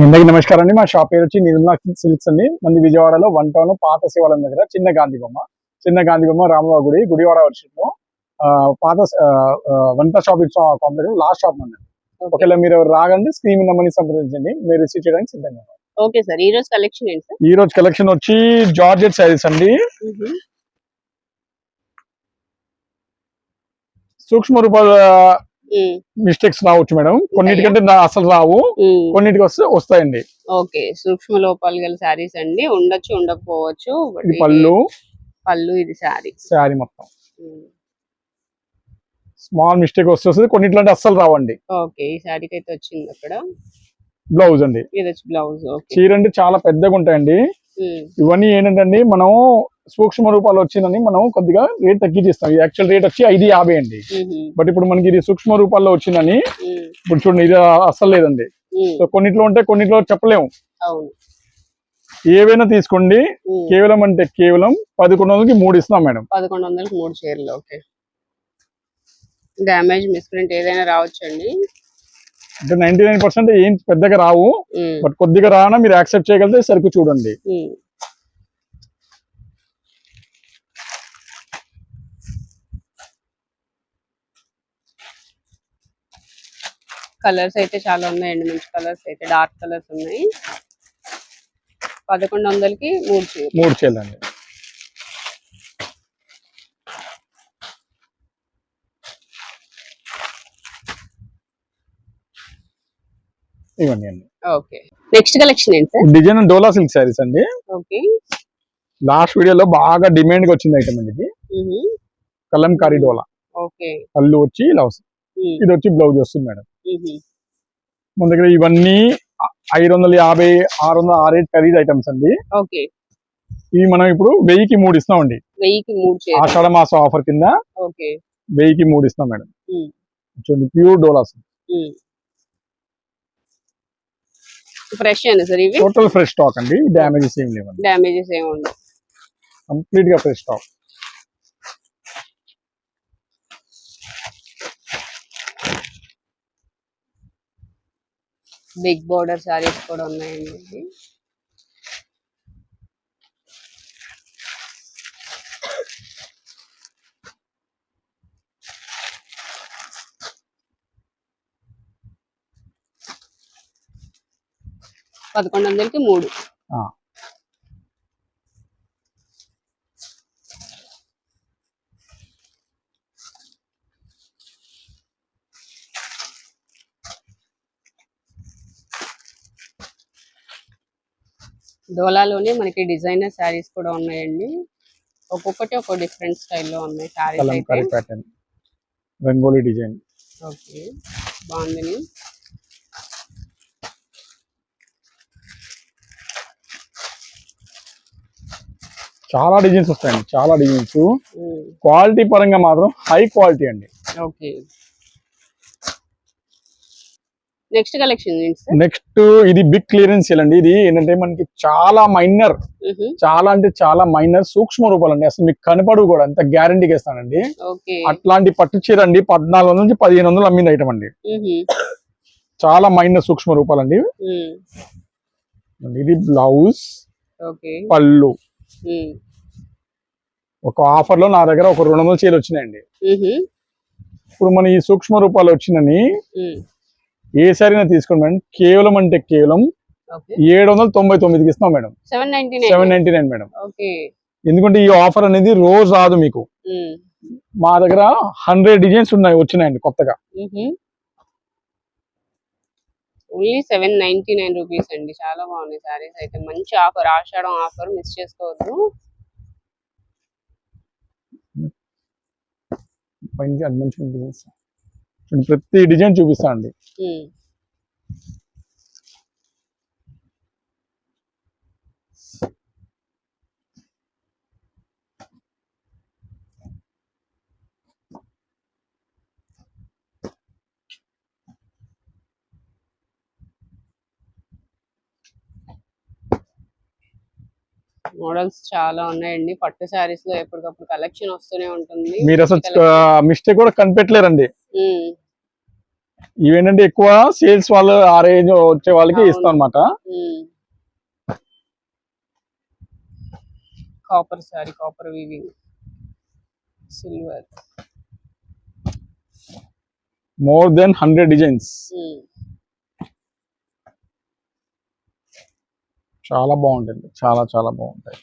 అందరికీ నమస్కారం అండి. మా షాప్ పేరు వచ్చి నిర్మలా సిల్క్స్ అండి. మంది విజయవాడలో వన్ టౌన్ పాత శివాలయం దగ్గర చిన్న గాంధీ బొమ్మ చిన్న గాంధీ బొమ్మ రామబాబు గుడి గుడివాడ వర్షంలో. పాత Vanitha shopping complex last shop అండి ఒకవేళ మీరు రాగండి స్క్రీన్ నెంబర్ని సంప్రదించండి. మీరు రిసీవ్ చేయడానికి సిద్ధంగా. Okay sir. ఈ రోజు కలెక్షన్ ఏంటి సార్? ఈ రోజు కలెక్షన్ వచ్చి జార్జెట్ శారీస్ అండి. సూక్ష్మ రూపాల మిస్టేక్స్ రావచ్చు మేడం. కొన్నిటికంటే అసలు రావు. కొన్నిటికి వస్తే వస్తాయండి. ఓకే. సూక్ష్మ లోపాలు గల శారీస్ అండి. ఉండొచ్చు ఉండకపోవచ్చు. ఇది పళ్ళు. పళ్ళు ఇది శారీ. శారీ మొత్తం. స్మాల్ మిస్టేక్ వస్తుంది కొన్నిట్లో అంటే అస్సలు రావండి. ఓకే. ఈ శారీకి అయితే వచ్చింది అక్కడ. బ్లౌజ్ అండి. ఇది వచ్చి బ్లౌజ్. చీర అంటే చాలా పెద్దగా ఉంటాయండి ఇవన్నీ ఏంటంటే మనం సూక్ష్మ రూపాలు వచ్చిందని మనం కొద్దిగా రేట్ తగ్గించేస్తాం. యాక్చువల్ రేట్ వచ్చి ఐదు యాభై అండి. బట్ ఇప్పుడు మనకి ఇది సూక్ష్మ రూపాల్లో వచ్చిందని ఇప్పుడు చూడండి ఇది అస్సలు లేదండి. సో కొన్నిట్లో ఉంటే కొన్నిట్లో చెప్పలేము. ఏవైనా తీసుకోండి. కేవలం అంటే కేవలం పదకొండు వందలకి మూడు ఇస్తున్నాం మేడం. పదకొండు వందలకు మూడు చీరలు ఓకే. డ్యామేజ్ మిస్ప్రింట్ ఏదైనా రావచ్చండి? అంటే నైన్టీ నైన్ పర్సెంట్ ఏం పెద్దగా రావు. బట్ కొద్దిగా రానా మీరు యాక్సెప్ట్ చేయగలిగితే సరుకు చూడండి. కలర్స్ అయితే చాలా ఉన్నాయండి. మంచి కలర్స్ అయితే డార్క్ కలర్స్ ఉన్నాయి. పదకొండు వందలకి మూడు చీరలు. మూడు ఇవన్నీ అండి. ఓకే. నెక్స్ట్ కలెక్షన్ ఏంటి sir? Design dola silk sarees అండి. ఓకే. లాస్ట్ వీడియోలో బాగా డిమాండ్గా వచ్చింది ఐటమ్ అండి ఇది. కలంకారీ డోలా. ఓకే. పళ్ళు వచ్చి ఇలా వస్తుంది ఇది వచ్చి బ్లౌజ్ వస్తుంది మేడం. మన దగ్గర ఇవన్నీ ఐదు వందల యాభై ఆరు వందల ఆరు ఖరీదు ఐటమ్స్ అండి. ఓకే. ఇవి మనం ఇప్పుడు వెయ్యికి మూడు ఇస్తామండి వెయ్యికి మూడు చీరలు ఆషాఢ మాసం ఆఫర్ కింద ఓకే. వెయ్యికి మూడు ఇస్తాం మేడం. చూడండి ప్యూర్ డోలాస్. ఫ్రెష్ అయినా సార్ ఇవి? టోటల్ ఫ్రెష్ స్టాక్ అండి. డ్యామేజెస్ ఏం లేవండి. డ్యామేజెస్ ఏమి ఉండవు. కంప్లీట్గా fresh stock big border sarees కూడా ఉన్నాయండి. పదకొండు వందలకి మూడు. డోలాలోనే మనకి డిజైనర్ శారీస్ కూడా ఉన్నాయండి. ఒక్కొక్కటి ఒక డిఫరెంట్ స్టైల్లో ఉన్నాయి శారీస్ అయితే. Pattern rangoli design. ఓకే బాగుందని చాలా డిజైన్స్ వస్తాయండి చాలా డిజైన్స్. క్వాలిటీ పరంగా మాత్రం హై క్వాలిటీ అండి. ఓకే. నెక్స్ట్ కలెక్షన్ నెక్స్ట్ ఇది బిగ్ క్లియరెన్స్ సేల్ అండి. ఇది ఏంటంటే మనకి చాలా మైనర్ చాలా అంటే చాలా మైనర్ సూక్ష్మ రూపాలు అండి అసలు మీకు కనపడవు కూడా అంత గ్యారంటీకి ఇస్తానండి. అట్లాంటి పట్టు చీర అండి పద్నాలుగు నుంచి పదిహేను వందలు అమ్మింది ఐటమ్ అండి. చాలా మైనర్ సూక్ష్మ రూపాలండి. ఇది బ్లౌజ్ పళ్ళు. ఒక ఆఫర్లో నా దగ్గర ఒక రెండు వందల చీరలు వచ్చినాయండి. ఇప్పుడు మన ఈ సూక్ష్మ రూపాలు వచ్చినని ఏ సారీనా తీసుకోండి మేడం. కేవలం అంటే కేవలం ఏడు వందల తొంభై తొమ్మిదికి ఇస్తాం madam. Seven ninety seven nine ninety nine madam. Okay. ఎందుకంటే ఈ ఆఫర్ అనేది రోజు రాదు మీకు. మా దగ్గర హండ్రెడ్ డిజైన్స్ ఉన్నాయి వచ్చినాయండి కొత్తగా. Only seven ninety nine rupees అండి. చాలా బాగున్నాయి సారీస్ అయితే. మంచి ఆఫర్ ఆషాఢం ఆఫర్ మిస్ చేసుకోవద్దు. మంచి మంచి ప్రతి డిజైన్ చూపిస్తా అండి. మోడల్స్ చాలా ఉన్నాయండి. పట్టు శారీస్లో ఎప్పటికప్పుడు కలెక్షన్ వస్తూనే ఉంటుంది. మీరు అసలు మిస్టేక్ కూడా కనిపెట్టలేరండి. ఇవేంటంటే ఎక్కువ సేల్స్ వాళ్ళు ఆ రేంజ్ వచ్చే వాళ్ళకి. ఇస్తాం అనమాట copper saree copper weaving silver more than hundred designs చాలా బాగుంటుంది. చాలా చాలా బాగుంటాయి.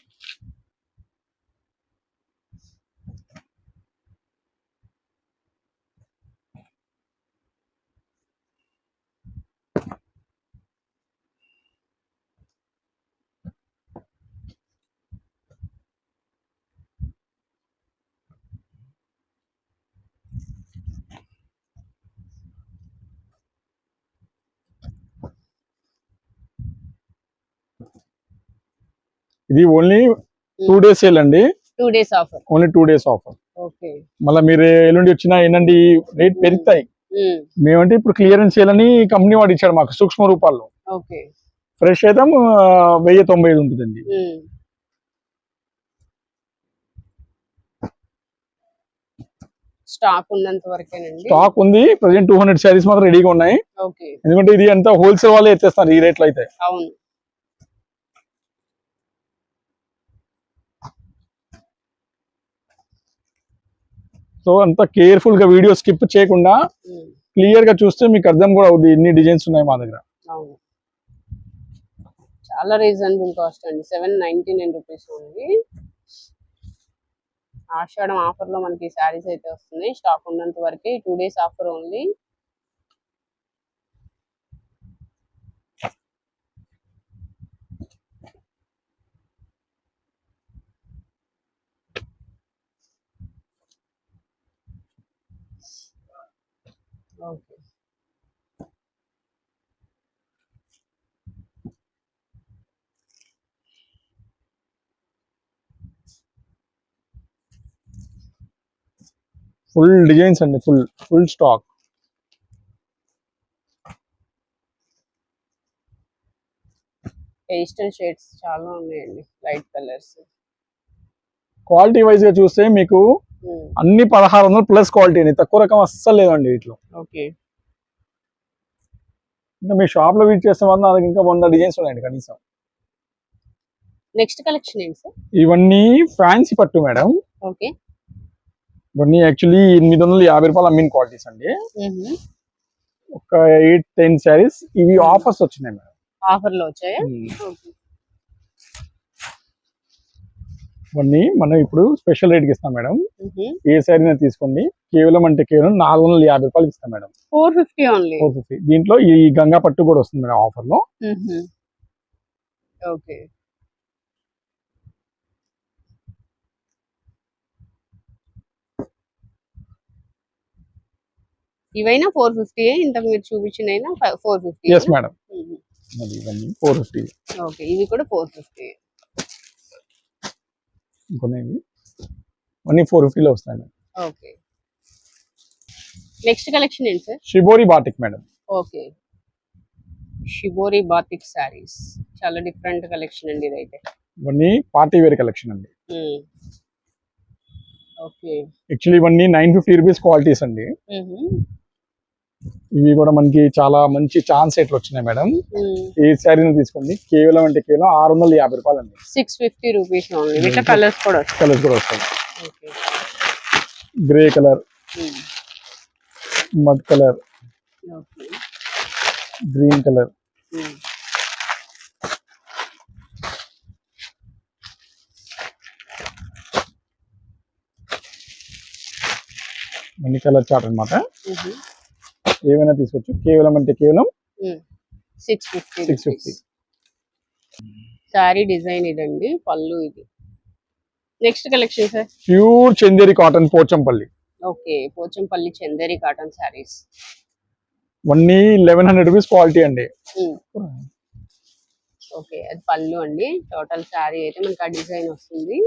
ఇది ఓన్లీ టూ డేస్ సేల్ అండి. Two days offer only two days offer okay మళ్ళీ మీరు ఎల్లుండి వచ్చినా ఏంటండి రేట్ పెరుగుతాయి. మేమంటే ఇప్పుడు క్లియరెన్స్ సేల్ అని కంపెనీ వాడు ఇచ్చాడు మాకు సూక్ష్మ రూపాల్లో. ఫ్రెష్ అయితే వెయ్యి తొంభై ఐదు ఉంటుందండి. స్టాక్ ఉన్నంత వరకేనండి? స్టాక్ ఉంది. ప్రజెంట్ టూ హండ్రెడ్ శారీస్ మాత్రం రెడీగా ఉన్నాయి. ఎందుకంటే ఇది అంతా హోల్సేల్ వాళ్ళే ఎత్తేస్తారు ఈ రేట్లో అయితే. అవును. సో అంత కేర్ఫుల్గా వీడియో స్కిప్ చేయకుండా క్లియర్గా చూస్తే మీకు అర్థం కూడా అవుతుంది ఎన్ని డిజైన్స్ ఉన్నాయి మా దగ్గర. అవును. చాలా రీజనబుల్ కాస్ట్ అండి. సెవెన్ నైన్టీ నైన్ రూపీస్ ఉంది. ఆషాఢం ఆఫర్లో మనకి శారీస్ అయితే వస్తున్నాయి. స్టాక్ ఉన్నంత వరకు two days offer only okay full designs అండి full full stock pastel shades చాలా ఉన్నాయండి లైట్ కలర్స్ క్వాలిటీ వైజ్గా చూస్తే మీకు అన్ని పదహారు వందలు ప్లస్ క్వాలిటీ తక్కువ రకం అస్సలు లేదండి వీటిలో. ఓకే. ఇంకా మీ షాప్లో విజిట్ చేస్తే మాత్రం నాకు ఇంకా వంద డిజైన్స్ ఉన్నాయండి కనీసం. నెక్స్ట్ కలెక్షన్ ఏంటి సార్? ఇవన్నీ ఫ్యాన్సీ పట్టు మేడం. ఓకే. ఇవన్నీ యాక్చువల్లీ ఎనిమిది వందల యాభై రూపాయలు అమ్మిన క్వాలిటీస్ అండి. ఒక ఎయిట్ టెన్ శారీస్. ఇవి ఆఫర్స్ వచ్చినాయి మేడం. ఆఫర్లో వచ్చాయా ఓకే ఇవన్నీ మనం ఇప్పుడు స్పెషల్ రేట్కి ఇస్తాం మేడం. ఏ శారీ తీసుకోండి కేవలం అంటే కేవలం నాలుగు వందల యాభై రూపాయలకి ఇస్తాం madam. Four fifty only four fifty దీంట్లో ఈ గంగా పట్టు కూడా వస్తుంది మేడం ఆఫర్లో. ఓకే. ఇవైనా ఫోర్ ఫిఫ్టీ ఇంతకు మీరు చూపించిన ఫోర్ ఫిఫ్టీ ఎస్ మేడం ఇవన్నీ. ఫోర్ ఫిఫ్టీ ఓకే ఇవి కూడా ఫోర్ ఫిఫ్టీ ఇంకొన్ని అన్నీ ఫోర్ ఫిఫ్టీలో వస్తాయి మేడం ఓకే నెక్స్ట్ కలెక్షన్ ఏంటి sir shibori batik madam okay shibori batik sarees చాలా డిఫరెంట్ కలెక్షన్ అండి ఇదైతే. ఇవన్నీ పార్టీ వేర్ కలెక్షన్ అండి. ఓకే యాక్చువల్లీ ఇవన్నీ నైన్ ఫిఫ్టీ రూపీస్ క్వాలిటీస్ అండి. ఇవి కూడా మనకి చాలా మంచి ఛాన్స్ ఎట్లు వచ్చినాయి మేడం. ఏ శారీని తీసుకోండి. కేవలం అంటే కేవలం ఆరు వందల యాభై రూపాయలు అండి సిక్స్ ఫిఫ్టీ రూపీస్ కలర్స్ కూడా వస్తాయి. కలర్స్ కూడా వస్తాయి. Grey colour mud colour green colour అన్ని కలర్ చార్ట్ అన్నమాట. ఏమైనా తీసుకోవచ్చు. కేవలం అంటే కేవలం six fifty six fifty saree design ఇదండి పళ్ళు ఇది. Next collection sir pure Chanderi cotton Pochampally. Okay Pochampally Chanderi cotton sarees ఇవన్నీ లెవెన్ హండ్రెడ్ రూపీస్ క్వాలిటీ అండి. ఓకే అది పళ్ళు అండి. టోటల్ శారీ అయితే మనకి ఆ డిజైన్ వస్తుంది.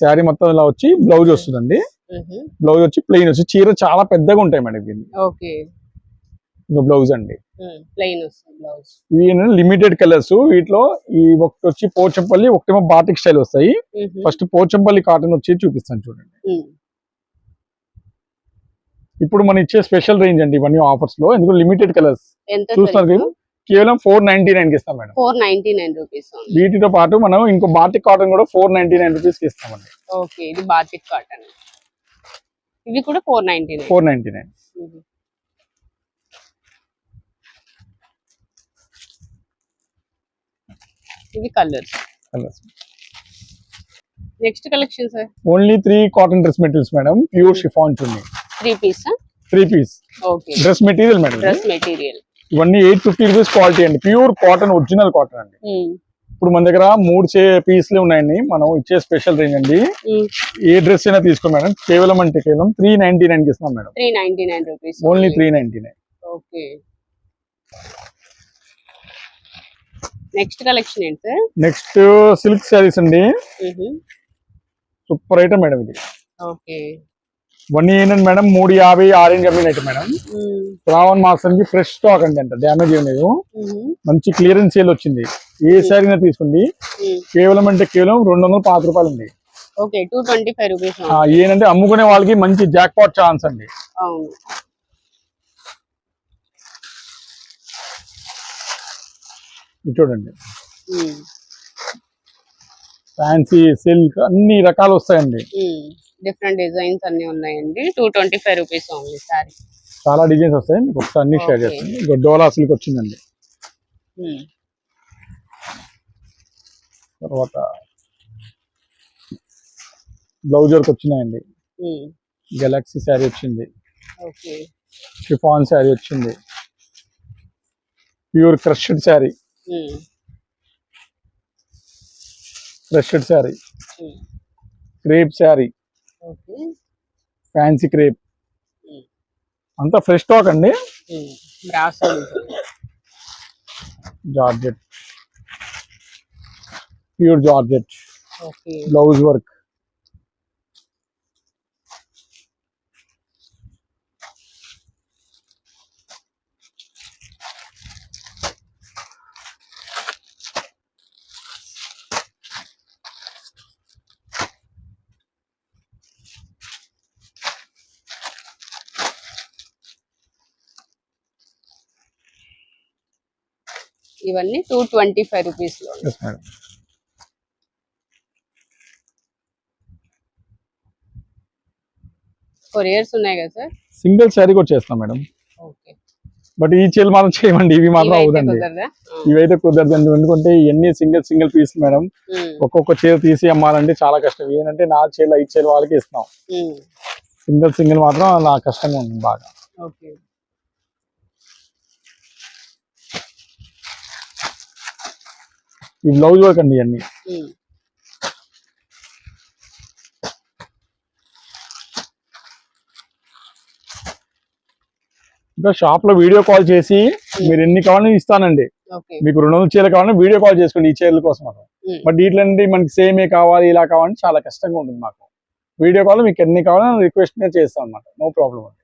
శారీ మొత్తం ఇలా వచ్చి బ్లౌజ్ వస్తుందండి. బ్లౌజ్ వచ్చి ప్లెయిన్ వచ్చి చీర చాలా పెద్దగా ఉంటాయి మేడం ఓకే. ఇంకా బ్లౌజ్ అండి. ప్లెయిన్ వస్తుంది బ్లౌజ్. ఇవి లిమిటెడ్ కలర్స్. వీటిలో ఈ ఒకటి వచ్చి పోచంపల్లి ఒకటేమో బాటిక్ స్టైల్ వస్తాయి. ఫస్ట్ పోచంపల్లి కాటన్ వచ్చి చూపిస్తాను చూడండి. ఇప్పుడు మనం ఇచ్చే స్పెషల్ రేంజ్ అండి ఇవన్నీ ఆఫర్స్లో ఎందుకు లిమిటెడ్ కలర్స్. కదా? కేవలం ఫోర్ నైన్టీ నైన్కి ఇస్తాం madam. Four ninety nine rupees వీటితో పాటు మనం ఇంకో బాటిక్ కాటన్ కూడా ఫోర్ నైన్టీ నైన్ రూపీస్కి ఇస్తామండి. ఓకే ఇది బాతిక్ కాటన్. ఇవి కూడా four ninety nine. Four ninety nine. ఇవి colours. Colours. Next collection sir only three cotton dress materials madam pure chiffon chunni. Three piece three piece okay dress material madam. Dress material ఇవన్నీ eight fifty rupees quality అండి. Pure cotton original cotton అండి. ఇప్పుడు మన దగ్గర మూడు చే పీస్లే ఉన్నాయండి. మనం ఇచ్చే స్పెషల్ రేంజ్ అండి. ఏ డ్రెస్ అయినా తీసుకో మేడం కేవలం అంటే కేవలం త్రీ నైన్టీ నైన్కి ఇస్తాం madam three ninety nine rupees only three ninety nine okay next collection ఏంటి సార్ నెక్స్ట్ సిల్క్ శారీస్ అండి. సూపర్ ఐటమ్ మేడం ఇది. ఓకే. ఇవన్నీ ఏంటంటే మేడం మూడు యాభై ఆరెంజ్ అమ్మిన ఐటమ్ మేడం. శ్రావణ మాసానికి ఫ్రెష్ స్టాక్ అండి అంట డ్యామేజ్ ఏం లేదు. మంచి క్లియరెన్స్ సేల్ వచ్చింది. ఏ శారీ తీసుకుంది కేవలం అంటే కేవలం రెండు వందల పాతి రూపాయలు అండి. ఆ, ఏంటంటే అమ్ముకునే వాళ్ళకి మంచి జాక్ పాట్ ఛాన్స్ అండి అవును ఇది చూడండి. ఫ్యాన్సీ సిల్క్ అన్ని రకాలు వస్తాయండి. డిఫరెంట్ డిజైన్స్ అన్ని ఉన్నాయండి. Two twenty five rupees only saree చాలా డిజైన్స్ వస్తాయి మీకు ఒకసారి అన్ని షేర్. చేస్తాను ఇక డోలా సిల్క్ వచ్చిందండి. తర్వాత బ్లౌజ్ వర్క్ వచ్చినాయండి. గెలాక్సీ శారీ వచ్చింది. షిఫాన్ శారీ వచ్చింది. Pure crushed saree crushed saree crepe saree okay fancy crepe Hmm. అంతా ఫ్రెష్ స్టాక్ అండి. Brasso georgette pure georgette okay blouse work ఇవన్నీ టూ ట్వంటీ ఫైవ్ రూపీస్లో మేడం కొరియర్స్ ఉన్నాయి కదా sir single sari కూడా చేస్తాం మేడం ఓకే బట్ ఈ చీరలు మాత్రం చేయమండి ఇవి మాత్రం ఇవైతే అవుదండి. ఇవైతే కుదరదండి ఎందుకంటే ఇవన్నీ సింగిల్ సింగిల్ పీస్ మేడం ఒక్కొక్క చీర తీసి అమ్మాలంటే చాలా కష్టం. ఏంటంటే నా చీరలు ఐదు చీరలు వాళ్ళకి ఇస్తాం సింగిల్ సింగిల్ మాత్రం నా కష్టంగా ఉంటుంది బాగా. ఓకే ఈ బ్లౌజ్ వర్క్ అండి ఇవన్నీ ఇంకా షాప్లో వీడియో కాల్ చేసి మీరు ఎన్ని కావాలని ఇస్తానండి. మీకు రెండు వందల చీరలు కావాలని వీడియో కాల్ చేసుకోండి ఈ చీరల కోసం బట్ ఇట్లాంటి మనకి సేమే కావాలి ఇలా కావాలని చాలా కష్టంగా ఉంటుంది మాకు. వీడియో కాల్ మీకు ఎన్ని కావాలని రిక్వెస్ట్ చేస్తాం అనమాట నో ప్రాబ్లం అండి.